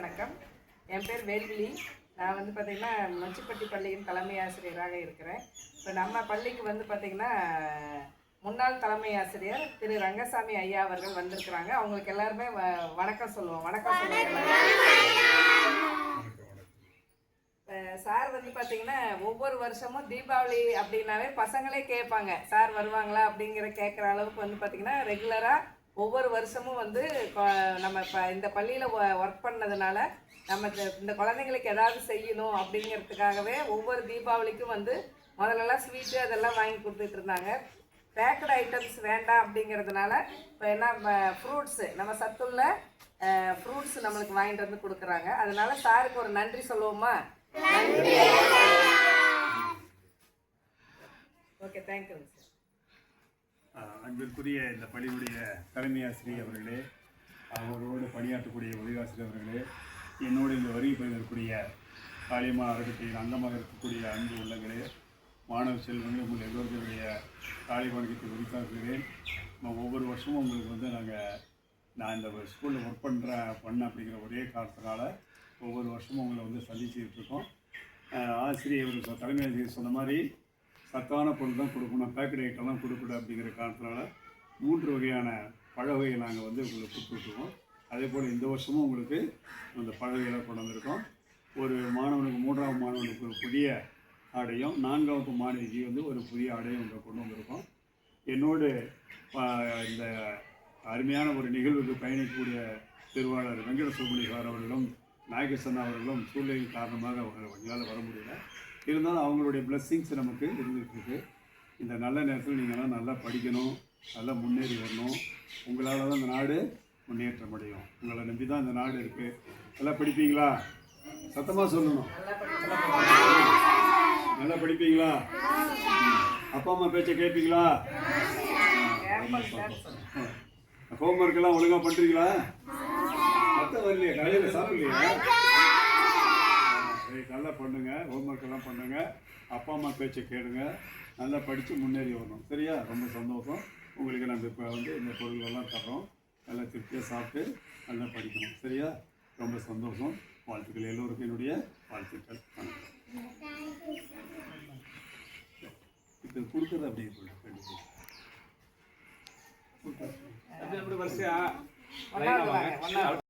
வணக்கம். என் பேர் வேல்விழி நான் வந்து பார்த்திங்கன்னா மச்சிப்பட்டி பள்ளியின் தலைமை ஆசிரியராக இருக்கிறேன். இப்போ நம்ம பள்ளிக்கு வந்து பார்த்திங்கன்னா முன்னாள் தலைமை ஆசிரியர் திரு ரங்கசாமி ஐயா அவர்கள் வந்திருக்கிறாங்க. அவங்களுக்கு எல்லாருமே வ- வணக்கம் சொல்லுவோம். வணக்கம் சொல்லுவோம் சார் வந்து பார்த்தீங்கன்னா ஒவ்வொரு வருஷமும் தீபாவளி அப்படின்னாவே பசங்களே கேட்பாங்க. சார் வருவாங்களா அப்படிங்கிற கேட்குற அளவுக்கு வந்து பார்த்தீங்கன்னா ரெகுலராக ஒவ்வொரு வருஷமும் வந்து நம்ம இப்போ இந்த பள்ளியில் ஒர்க் பண்ணதுனால நம்ம இந்த- குழந்தைங்களுக்கு ஏதாவது செய்யணும் அப்படிங்கிறதுக்காகவே ஒவ்வொரு தீபாவளிக்கும் வந்து முதல்லலாம் ஸ்வீட்டு அதெல்லாம் வாங்கி கொடுத்துட்டு இருந்தாங்க. பேக்கட் ஐட்டம்ஸ் வேண்டாம் அப்படிங்கிறதுனால இப்போ என்ன ஃப்ரூட்ஸு நம்ம சத்துள்ள ஃப்ரூட்ஸ் நம்மளுக்கு வாங்கிட்டு வந்து கொடுக்குறாங்க. அதனால சாருக்கு ஒரு நன்றி சொல்லுவோமா? நன்றி. ஓகே தேங்க்யூ சார் அன்பிற்குரிய இந்த பள்ளியினுடைய தலைமை ஆசிரியர் அவர்களே அவரோடு பணியாற்றக்கூடிய உதவியாசிரியர் அவர்களே என்னோடு இந்த வருகை பெறுவதற்குரிய காளியம்மா அறக்கட்டையின் அங்கமாக இருக்கக்கூடிய அன்பு உள்ளங்களே மாணவ செல்வங்கள் உங்கள் எல்லோருடைய காளி வணக்கத்தை உரித்தாக்குகிறேன் ஒவ்வொரு வருஷமும் உங்களுக்கு வந்து நாங்கள் நான் இந்த ஸ்கூலில் ஒர்க் பண்ணுற பண்ண அப்படிங்கிற ஒரே காரணத்தினால ஒவ்வொரு வருஷமும் உங்களை வந்து சந்திச்சுட்டு இருக்கோம். ஆசிரியர் சொ- தலைமை ஆசிரியர் சொன்ன மாதிரி சத்தான பொருள் தான் கொடுக்கணும் பேக்கெட் ஐட்டம்லாம் கொடுக்கக்கூடாது அப்படிங்கிற காரணத்தினால மூன்று வகையான பழ நாங்கள் வந்து உங்களுக்கு கொடுத்துருக்கோம் அதே போல் இந்த வருஷமும் உங்களுக்கு அந்த பழ கொண்டு வந்திருக்கோம். ஒரு மாணவனுக்கு மூன்றாவது மாணவனுக்கு ஒரு புதிய ஆடையும் நான்காவது மாணவிக்கு வந்து ஒரு புதிய ஆடையும் இங்கே கொண்டு வந்திருக்கோம். என்னோடு இந்த அருமையான ஒரு நிகழ்வுக்கு பயணிக்கக்கூடிய திருவாளர் வெங்கட சுப்ரமணியார் அவர்களும் நாகேசன் அவர்களும் சூழ்நிலை காரணமாக அவங்க எங்களால் வர முடியல. இருந்தாலும் அவங்களுடைய blessings நமக்கு இருந்துகிட்டு இருக்கு இந்த நல்ல நேரத்தில் நீங்கள்லாம் நல்லா படிக்கணும் நல்லா முன்னேறி வரணும். உங்களால் தான் இந்த நாடு முன்னேற்றம் அடையும். உங்களை நம்பி தான் இந்த நாடு இருக்குது நல்லா படிப்பீங்களா? சத்தமாக சொல்லணும். நல்லா படிப்பீங்களா? அப்பா அம்மா பேச்சை கேட்பீங்களா ஹோம்ஒர்க் எல்லாம் ஒழுங்கா மத்த வரலையா காலையில சாப்பிடலையா? நல்லா பண்ணுங்க ஹோம்ஒர்க் எல்லாம் பண்ணுங்க. அப்பா அம்மா பேச்சை கேளுங்க. நல்லா படித்து முன்னேறி வரணும். சரியா? ரொம்ப சந்தோஷம். உங்களுக்கு நம்ம இப்போ வந்து இந்த பொருள்கள்லாம் தர்றோம். நல்லா திருப்தியாக சாப்பிட்டு நல்லா படிக்கணும். சரியா? ரொம்ப சந்தோஷம். வாழ்த்துக்கள் எல்லோருக்கும் என்னுடைய வாழ்த்துக்கள். இப்போ கொடுக்குறது அப்படியே கண்டிப்பாக அப்படி வரிசையா?